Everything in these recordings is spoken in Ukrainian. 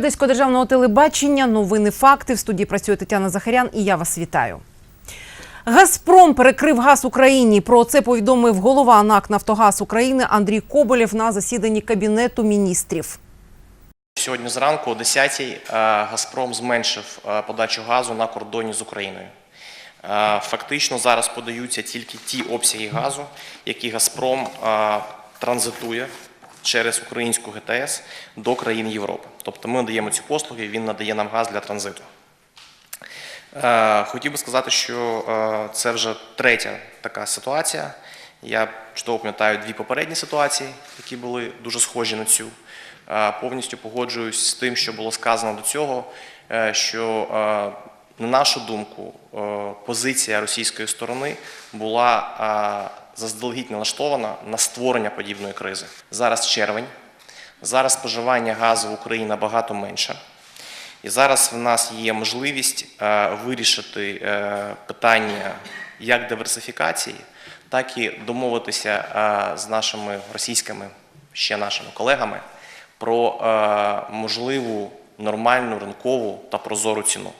Одеського державного телебачення новини факти. В студії працює Тетяна Захарян і я вас вітаю. Газпром перекрив газ Україні. Про це повідомив голова НАК Нафтогаз України Андрій Коболєв на засіданні кабінету міністрів. Сьогодні зранку о 10-й е, Газпром зменшив е, подачу газу на кордоні з Україною. Е, Фактично зараз подаються тільки ті обсяги газу, які Газпром транзитує через українську ГТС до країн Європи. Тобто ми надаємо ці послуги, він надає нам газ для транзиту. Е, Хотів би сказати, що е, це вже третя така ситуація. Я чудово пам'ятаю дві попередні ситуації, які були дуже схожі на цю. Е, Повністю погоджуюсь з тим, що було сказано до цього, що, на нашу думку, позиція російської сторони була заздалегідь налаштована на створення подібної кризи. Зараз червень, зараз споживання газу в Україні набагато менше. І зараз в нас є можливість е, вирішити е, питання як диверсифікації, так і домовитися е, з нашими російськими ще нашими колегами про можливу нормальну ринкову та прозору ціну.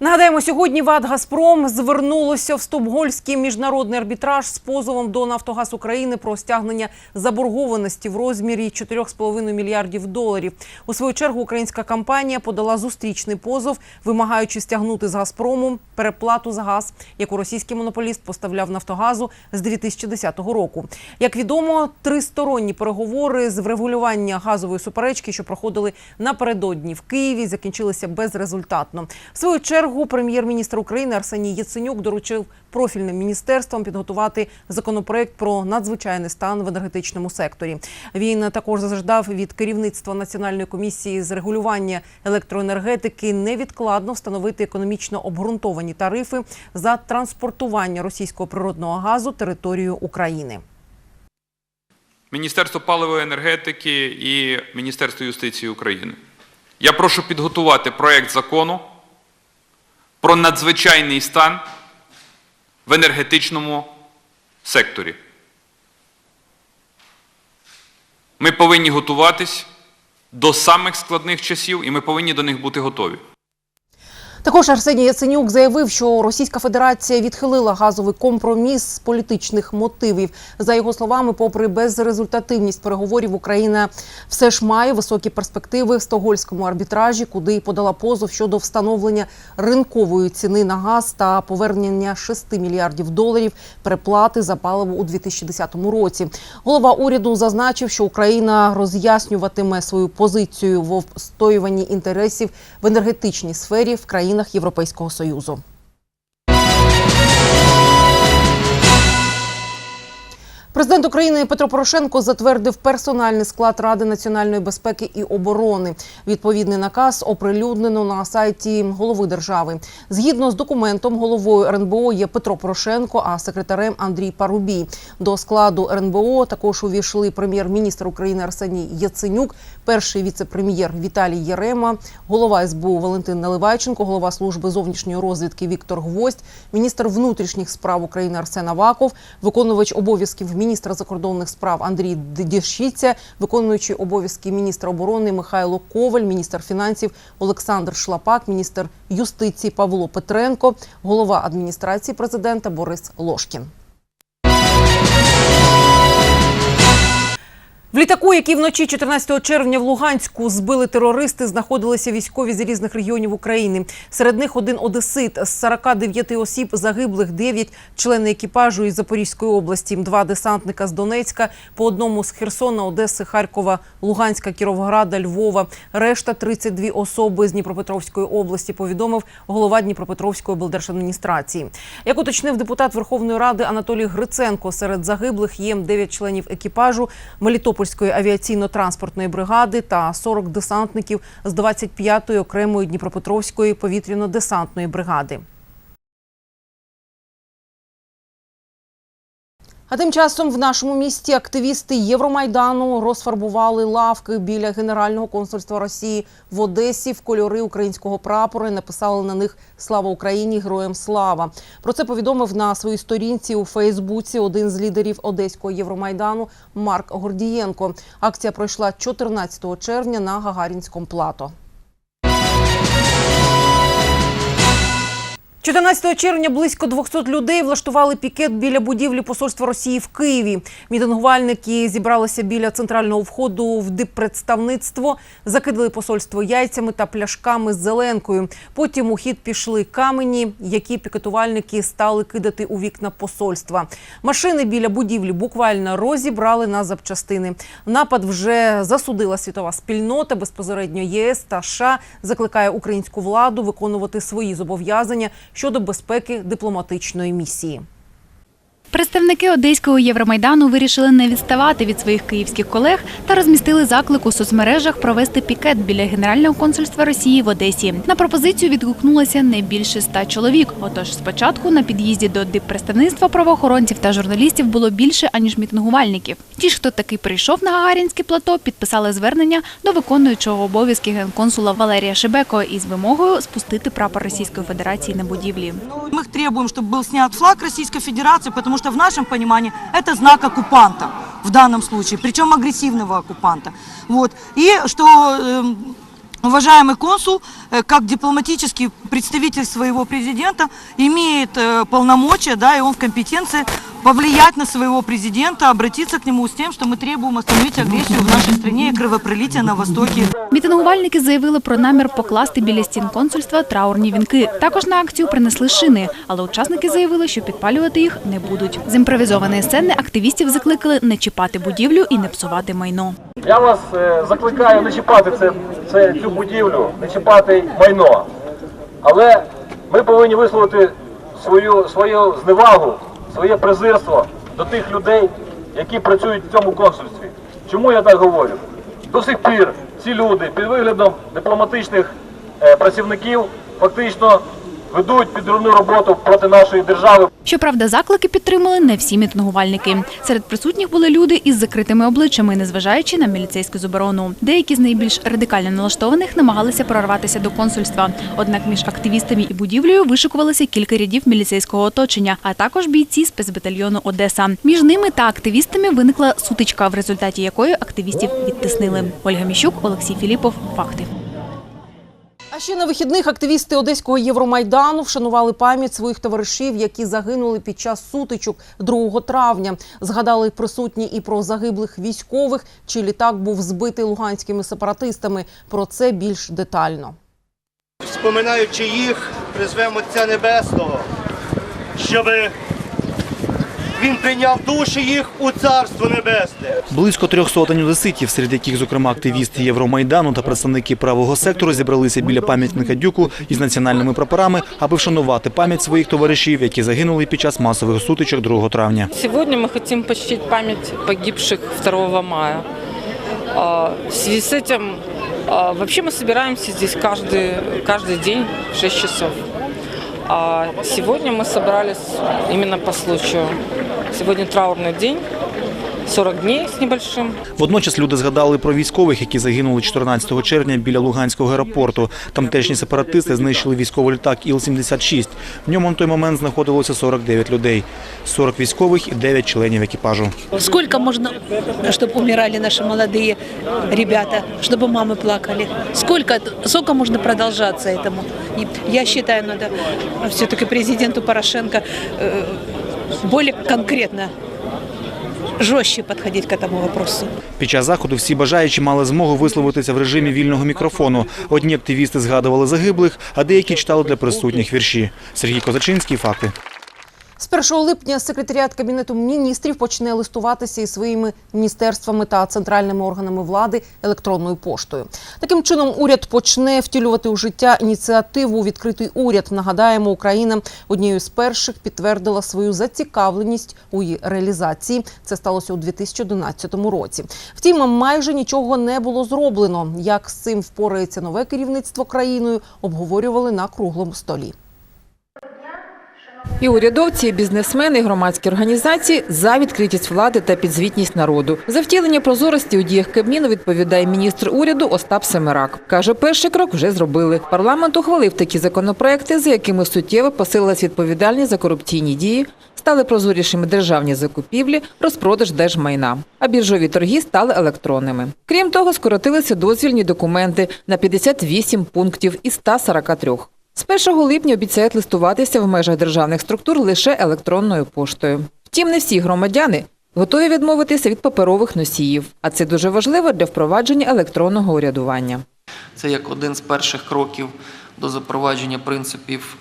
Нагадаємо, сьогодні ВАД «Газпром» звернулося в Стокгольмський міжнародний арбітраж з позовом до «Нафтогаз України» про стягнення заборгованості в розмірі 4,5 мільярдів доларів. У свою чергу українська компанія подала зустрічний позов, вимагаючи стягнути з «Газпрому» переплату за газ, яку російський монополіст поставляв «Нафтогазу» з 2010 року. Як відомо, тристоронні переговори з врегулювання газової суперечки, що проходили напередодні в Києві, закінчилися безрезультатно. В свою чергу прем'єр-міністр України Арсеній Яценюк доручив профільним міністерствам підготувати законопроект про надзвичайний стан в енергетичному секторі. Він також заждав від керівництва національної комісії з регулювання електроенергетики невідкладно встановити економічно обґрунтовані тарифи за транспортування російського природного газу територією України. Міністерство паливої енергетики і Міністерство юстиції України. Я прошу підготувати проект закону про надзвичайний стан в енергетичному секторі. Ми повинні готуватись до самих складних часів, і ми повинні до них бути готові. Також Арсеній Яценюк заявив, що Російська Федерація відхилила газовий компроміс з політичних мотивів. За його словами, попри безрезультативність переговорів, Україна все ж має високі перспективи в стокгольському арбітражі, куди й подала позов щодо встановлення ринкової ціни на газ та повернення 6 мільярдів доларів переплати за паливо у 2010 році. Голова уряду зазначив, що Україна роз'яснюватиме свою позицію в обстоюванні інтересів в енергетичній сфері в країнах Європейського союзу. Президент України Петро Порошенко затвердив персональний склад Ради національної безпеки і оборони. Відповідний наказ оприлюднено на сайті голови держави. Згідно з документом, головою РНБО є Петро Порошенко, а секретарем Андрій Парубій. До складу РНБО також увійшли прем'єр-міністр України Арсеній Яценюк, перший віце-прем'єр Віталій Єрема, голова СБУ Валентин Наливайченко, голова служби зовнішньої розвідки Віктор Гвоздь, міністр внутрішніх справ України Арсен Аваков, виконувач обов'язків міністра закордонних справ Андрій Дєшіця, виконуючий обов'язки міністра оборони Михайло Коваль, міністр фінансів Олександр Шлапак, міністр юстиції Павло Петренко, голова адміністрації президента Борис Лошкін. В літаку, який вночі 14 червня в Луганську збили терористи, знаходилися військові з різних регіонів України. Серед них один одесит з 49 осіб загиблих 9 члени екіпажу із Запорізької області, два десантника з Донецька, по одному з Херсона, Одеси, Харкова, Луганська, Кіровограда, Львова. Решта 32 особи з Дніпропетровської області. Повідомив голова Дніпропетровської облдержадміністрації. Як уточнив депутат Верховної Ради Анатолій Гриценко, серед загиблих є 9 членів екіпажу Мелітопольської авіаційно-транспортної бригади та 40 десантників з 25-ї окремої Дніпропетровської повітряно-десантної бригади. А тим часом в нашому місті активісти Євромайдану розфарбували лавки біля Генерального консульства Росії в Одесі в кольори українського прапора і написали на них Слава Україні! Героям слава! Про це повідомив на своїй сторінці у Фейсбуці один з лідерів Одеського Євромайдану Марк Гордієнко. Акція пройшла 14 червня на Гагарінському плато. 14 червня близько 200 людей влаштували пікет біля будівлі посольства Росії в Києві. Мітингувальники зібралися біля центрального входу в диппредставництво, закидали посольство яйцями та пляшками з зеленкою. Потім у хід пішли камені, які пікетувальники стали кидати у вікна посольства. Машини біля будівлі буквально розібрали на запчастини. Напад вже засудила світова спільнота. Безпосередньо ЄС та США закликає українську владу виконувати свої зобов'язання щодо безпеки дипломатичної місії. Представники одеського Євромайдану вирішили не відставати від своїх київських колег та розмістили заклик у соцмережах провести пікет біля Генерального консульства Росії в Одесі. На пропозицію відгукнулося не більше ста чоловік. Отож, спочатку на під'їзді до диппредставництва правоохоронців та журналістів було більше аніж мітингувальників. Ті ж, хто таки прийшов на Гагарінське плато, підписали звернення до виконуючого обов'язки генконсула Валерія Шебеко із вимогою спустити прапор Російської Федерації на будівлі. Мы требуем, чтобы был снят флаг Российской Федерации, что в нашем понимании это знак оккупанта в данном случае, причем агрессивного оккупанта. Вот. И что эм, уважаемый консул, э, как дипломатический представитель своего президента, имеет э, полномочия, да, и он в компетенции повлиять на своего президента, обратиться к нему с тем, что мы требуем остановить агрессию в нашей стране и кровопролитие на Востоке. Мітингувальники заявили про намір покласти біля стін консульства траурні вінки. Також на акцію принесли шини, але учасники заявили, що підпалювати їх не будуть. З імпровізованої сцени активістів закликали не чіпати будівлю і не псувати майно. Я вас е, закликаю не чіпати це, це, цю будівлю, не чіпати майно. Але ми повинні висловити свою, свою зневагу, своє презирство до тих людей, які працюють в цьому консульстві. Чому я так говорю? До сих пір ці люди під виглядом дипломатичних е, працівників фактично ведуть підривну роботу проти нашої держави. Щоправда, заклики підтримали не всі мітингувальники. Серед присутніх були люди із закритими обличчями, незважаючи на міліцейську заборону. Деякі з найбільш радикально налаштованих намагалися прорватися до консульства. Однак між активістами і будівлею вишикувалися кілька рядів міліцейського оточення, а також бійці спецбатальйону Одеса. Між ними та активістами виникла сутичка, в результаті якої активістів відтиснили. Ольга Міщук, Олексій Філіпов. Факти. А ще на вихідних активісти Одеського Євромайдану вшанували пам'ять своїх товаришів, які загинули під час сутичок 2 травня. Згадали присутні і про загиблих військових, чи літак був збитий луганськими сепаратистами. Про це більш детально. Споминаючи їх, призвемо Отця Небесного, щоб він прийняв душі їх у Царство Небесне. Близько трьох сотень одеситів, серед яких, зокрема, активісти Євромайдану та представники правого сектору, зібралися біля пам'ятника Дюку із національними прапорами, аби вшанувати пам'ять своїх товаришів, які загинули під час масових сутичок 2 травня. Сегодня мы хотим почтить память погибших 2 мая. А, В связи с этим а, вообще мы собираемся здесь каждый, каждый день в 6 часов. А сегодня мы собрались именно по случаю. Сегодня траурный день, 40 дней с небольшим. Водночас люди згадали про військових, які загинули 14 червня біля Луганського аеропорту. Тамтешні сепаратисти знищили військовий літак Іл-76. В ньому на той момент знаходилося 49 людей. 40 військових і 9 членів екіпажу. Сколько можно, чтобы умирали наши молодые ребята, чтобы мамы плакали? Сколько, сколько можно продолжаться этому? И я считаю, надо все-таки президенту Порошенко э, более конкретно, жестче підходити до цього вопросу. Під час заходу всі бажаючі мали змогу висловитися в режимі вільного мікрофону. Одні активісти згадували загиблих, а деякі читали для присутніх вірші. Сергій Козачинський. Факти. З 1 липня секретаріат кабінету міністрів почне листуватися із своїми міністерствами та центральними органами влади електронною поштою. Таким чином, уряд почне втілювати у життя ініціативу Відкритий уряд. Нагадаємо, Україна однією з перших підтвердила свою зацікавленість у її реалізації. Це сталося у 2011 році. Втім, майже нічого не було зроблено. Як з цим впорається нове керівництво країною, обговорювали на круглому столі. І урядовці, і бізнесмени, і громадські організації за відкритість влади та підзвітність народу. За втілення прозорості у діях Кабміну відповідає міністр уряду Остап Семерак. Каже, перший крок вже зробили. Парламент ухвалив такі законопроекти, за якими суттєво посилилась відповідальність за корупційні дії, стали прозорішими державні закупівлі, розпродаж держмайна. А біржові торги стали електронними. Крім того, скоротилися дозвільні документи на 58 пунктів із 143. З 1 липня обіцяють листуватися в межах державних структур лише електронною поштою. Втім, не всі громадяни готові відмовитися від паперових носіїв, а це дуже важливо для впровадження електронного урядування. Це як один з перших кроків до запровадження принципів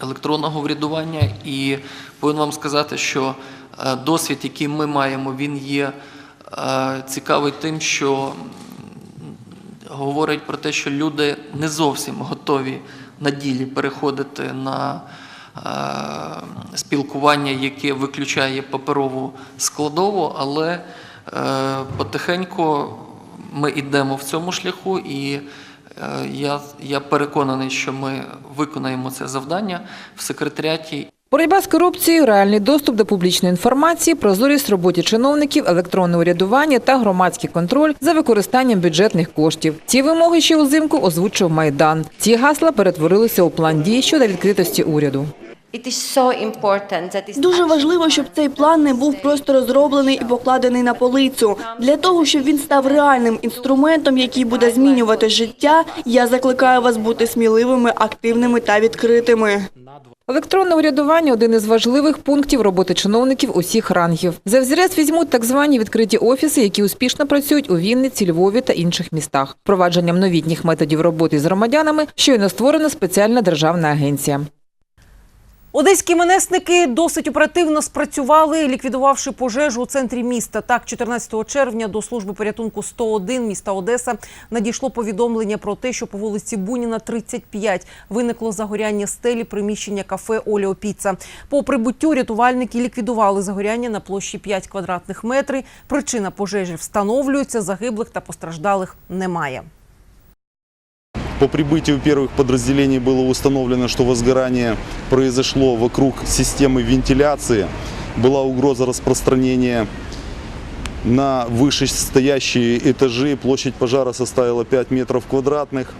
електронного врядування. І повинен вам сказати, що е, досвід, який ми маємо, він є е, цікавий тим, що говорить про те, що люди не зовсім готові на ділі переходити на е, спілкування, яке виключає паперову складову, але е, потихеньку ми йдемо в цьому шляху, і е, я, переконаний, що ми виконаємо це завдання в секретаріаті Боротьба з корупцією, реальний доступ до публічної інформації, прозорість роботі чиновників, електронне урядування та громадський контроль за використанням бюджетних коштів. Ці вимоги ще узимку озвучив Майдан. Ці гасла перетворилися у план дій щодо відкритості уряду. Дуже важливо, щоб цей план не був просто розроблений і покладений на полицю. Для того, щоб він став реальним інструментом, який буде змінювати життя, я закликаю вас бути сміливими, активними та відкритими. Електронне урядування – один із важливих пунктів роботи чиновників усіх рангів. За взірець візьмуть так звані відкриті офіси, які успішно працюють у Вінниці, Львові та інших містах. Впровадженням новітніх методів роботи з громадянами щойно створена спеціальна державна агенція. Одеські менесники досить оперативно спрацювали, ліквідувавши пожежу у центрі міста. Так, 14 червня до служби порятунку 101 міста Одеса надійшло повідомлення про те, що по вулиці Буніна, 35, виникло загоряння стелі приміщення кафе Оліо Піца. По прибуттю рятувальники ліквідували загоряння на площі 5 квадратних метрів. Причина пожежі встановлюється, загиблих та постраждалих немає. По прибытию первых подразделений было установлено, что возгорание произошло вокруг системы вентиляции. Была угроза распространения на вышестоящие этажи. Площадь пожара составила 5 метров квадратных.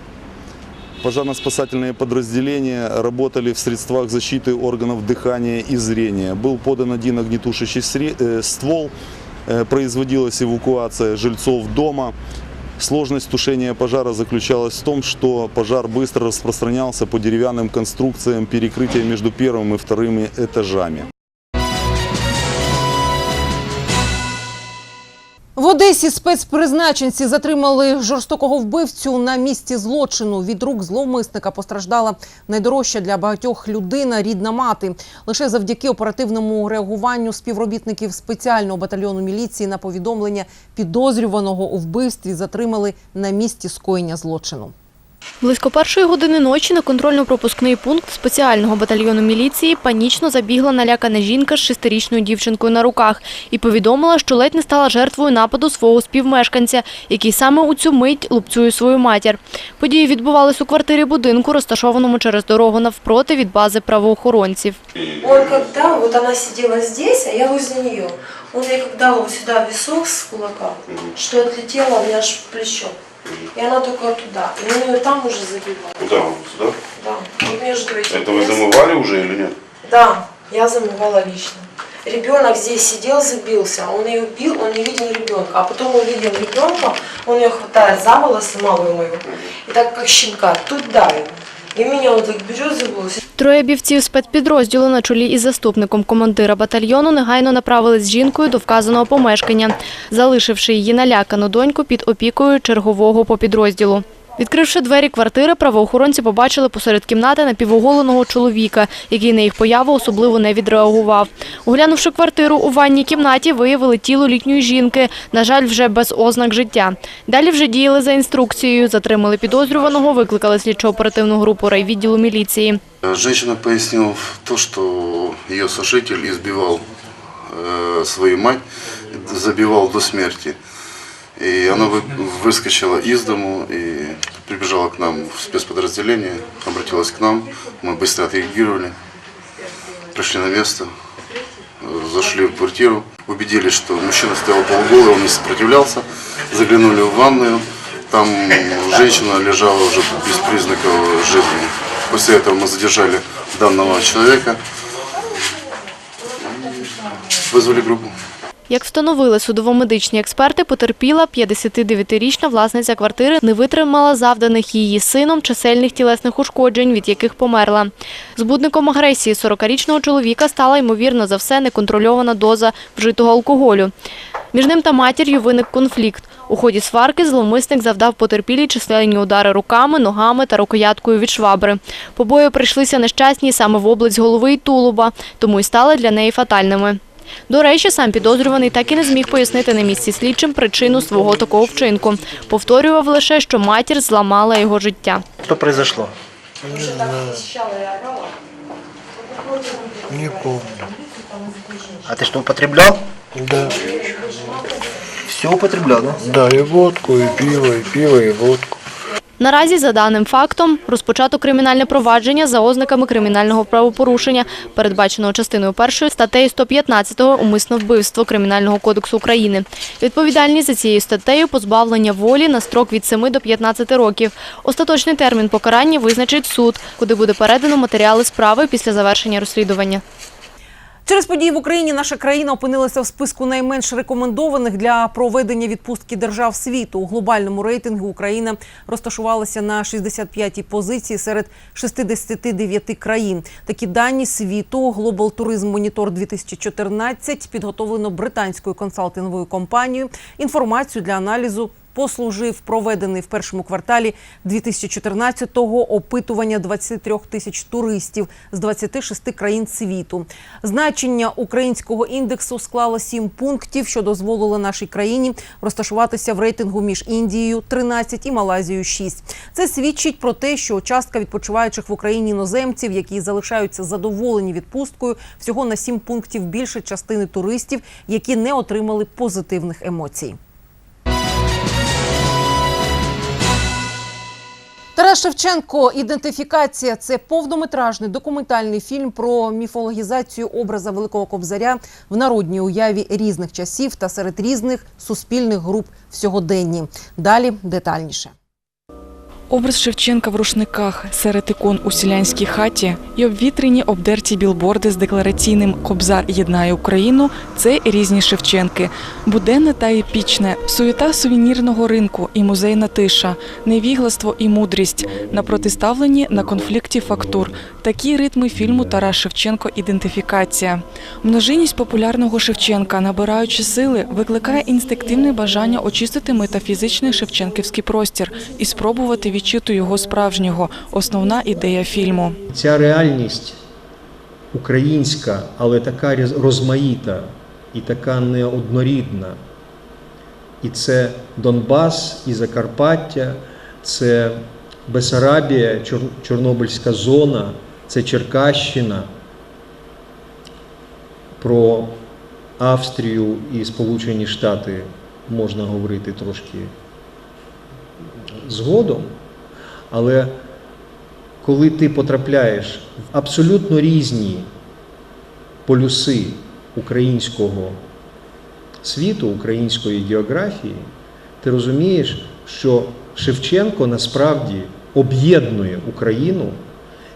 Пожарно-спасательные подразделения работали в средствах защиты органов дыхания и зрения. Был подан один огнетушащий э, ствол. Э, Производилась эвакуация жильцов дома. Сложность тушения пожара заключалась в том, что пожар быстро распространялся по деревянным конструкциям перекрытия между первым и вторыми этажами. В Одесі спецпризначенці затримали жорстокого вбивцю на місці злочину. Від рук зловмисника постраждала найдорожча для багатьох людина, рідна мати. Лише завдяки оперативному реагуванню співробітників спеціального батальйону міліції на повідомлення підозрюваного у вбивстві затримали на місці скоєння злочину. Близько першої години ночі на контрольно-пропускний пункт спеціального батальйону міліції панічно забігла налякана жінка з шестирічною дівчинкою на руках і повідомила, що ледь не стала жертвою нападу свого співмешканця, який саме у цю мить лупцює свою матір. Події відбувались у квартирі будинку, розташованому через дорогу навпроти від бази правоохоронців. Он когда, вот она сидела здесь, а я возле нее, он ей как дал вот сюда висок кулака, что отлетело мне аж плечо. И она только туда. И он ее там уже забивал. Куда? Сюда? Да. Вот между этим. Это вы замывали уже или нет? Да, я замывала лично. Ребенок здесь сидел, забился, он ее бил, он не видел ребенка, а потом увидел ребенка, он ее хватает за волосы, малую мою, и так как щенка, тут давит. И меня вот так берет за волосы. Троє бівців спецпідрозділу на чолі із заступником командира батальйону негайно направили з жінкою до вказаного помешкання, залишивши її налякану доньку під опікою чергового по підрозділу. Відкривши двері квартири, правоохоронці побачили посеред кімнати напівоголеного чоловіка, який на їх появу особливо не відреагував. Оглянувши квартиру у ванній кімнаті, виявили тіло літньої жінки, на жаль, вже без ознак життя. Далі вже діяли за інструкцією, затримали підозрюваного, викликали слідчо-оперативну групу райвідділу міліції. Женщина пояснила то, что ее сожитель избивал э, свою мать, забивал до смерти. И она вы- выскочила из дому и прибежала к нам в спецподразделение, обратилась к нам. Мы быстро отреагировали. пришли на место, зашли в квартиру, убедились, что мужчина стоял полуголый, он не сопротивлялся, заглянули в ванную, там женщина лежала уже без признаков жизни. После этого мы задержали данного человека, вызвали группу. Як встановили судово-медичні експерти, потерпіла 59-річна власниця квартири не витримала завданих її сином чисельних тілесних ушкоджень, від яких померла. Збудником агресії 40-річного чоловіка стала, ймовірно за все, неконтрольована доза вжитого алкоголю. Між ним та матір'ю виник конфлікт. У ході сварки зловмисник завдав потерпілій численні удари руками, ногами та рукояткою від швабри. Побої прийшлися нещасні саме в область голови і тулуба, тому й стали для неї фатальними. До речі, сам підозрюваний так і не зміг пояснити на місці слідчим причину свого такого вчинку. Повторював лише, що матір зламала його життя. Что произошло? Не помню. А ты что, употреблял? Да. Все употреблял, да? Да, и водку, и пиво, и пиво, и водку. Наразі, за даним фактом, розпочато кримінальне провадження за ознаками кримінального правопорушення, передбаченого частиною першої статтею 115 умисне вбивство Кримінального кодексу України. Відповідальність за цією статтею позбавлення волі на строк від 7 до 15 років. Остаточний термін покарання визначить суд, куди буде передано матеріали справи після завершення розслідування. Через події в Україні наша країна опинилася в списку найменш рекомендованих для проведення відпустки держав світу. У глобальному рейтингу Україна розташувалася на 65-й позиції серед 69 країн. Такі дані світу Global Tourism Monitor 2014 підготовлено британською консалтинговою компанією. Інформацію для аналізу послужив проведений в першому кварталі 2014-го опитування 23 тисяч туристів з 26 країн світу. Значення українського індексу склало 7 пунктів, що дозволило нашій країні розташуватися в рейтингу між Індією 13 і Малайзією 6. Це свідчить про те, що частка відпочиваючих в Україні іноземців, які залишаються задоволені відпусткою, всього на 7 пунктів більше частини туристів, які не отримали позитивних емоцій. Шевченко Ідентифікація це повнометражний документальний фільм про міфологізацію образа Великого Кобзаря в народній уяві різних часів та серед різних суспільних груп в сьогоденні. Далі детальніше. Образ Шевченка в рушниках серед ікон у селянській хаті і обвітрені обдерті білборди з деклараційним Кобзар єднає Україну це різні Шевченки. Буденне та епічне, суєта сувенірного ринку і музейна тиша, невігластво і мудрість на протиставленні на конфлікті фактур. Такі ритми фільму Тарас Шевченко Ідентифікація. Множинність популярного Шевченка, набираючи сили, викликає інстинктивне бажання очистити метафізичний шевченківський простір і спробувати відчути його справжнього. Основна ідея фільму. Ця реальність українська, але така розмаїта і така неоднорідна. І це Донбас, і Закарпаття, це Бесарабія, Чор- Чорнобильська зона, це Черкащина. Про Австрію і Сполучені Штати можна говорити трошки згодом. Але коли ти потрапляєш в абсолютно різні полюси українського світу, української географії, ти розумієш, що Шевченко насправді об'єднує Україну,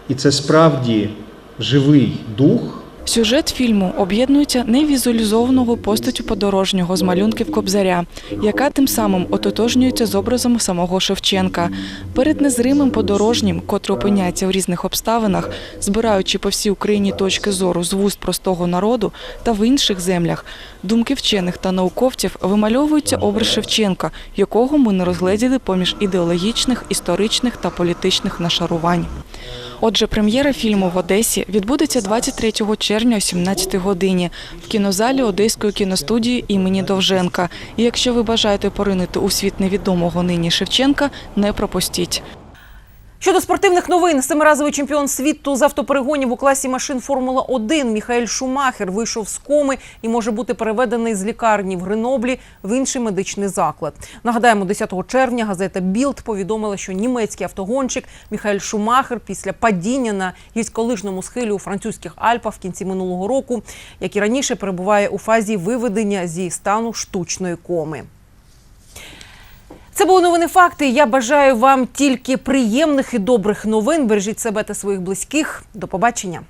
і це справді живий дух. Сюжет фільму об'єднується невізуалізованого постаттю подорожнього з малюнків Кобзаря, яка тим самим ототожнюється з образом самого Шевченка. Перед незримим подорожнім, котрий опиняється в різних обставинах, збираючи по всій Україні точки зору з вуст простого народу та в інших землях, думки вчених та науковців вимальовується образ Шевченка, якого ми не розгледіли поміж ідеологічних, історичних та політичних нашарувань. Отже, прем'єра фільму в Одесі відбудеться 23 червня о 17 годині в кінозалі Одеської кіностудії імені Довженка. І якщо ви бажаєте поринити у світ невідомого нині Шевченка, не пропустіть. Щодо спортивних новин, семиразовий чемпіон світу з автоперегонів у класі машин Формула 1 Міхаель Шумахер вийшов з коми і може бути переведений з лікарні в Греноблі в інший медичний заклад. Нагадаємо, 10 червня газета Білд повідомила, що німецький автогонщик Міхаель Шумахер після падіння на гірськолижному схилі у французьких Альпах в кінці минулого року, як і раніше, перебуває у фазі виведення зі стану штучної коми. Це були новини факти. Я бажаю вам тільки приємних і добрих новин. Бережіть себе та своїх близьких. До побачення.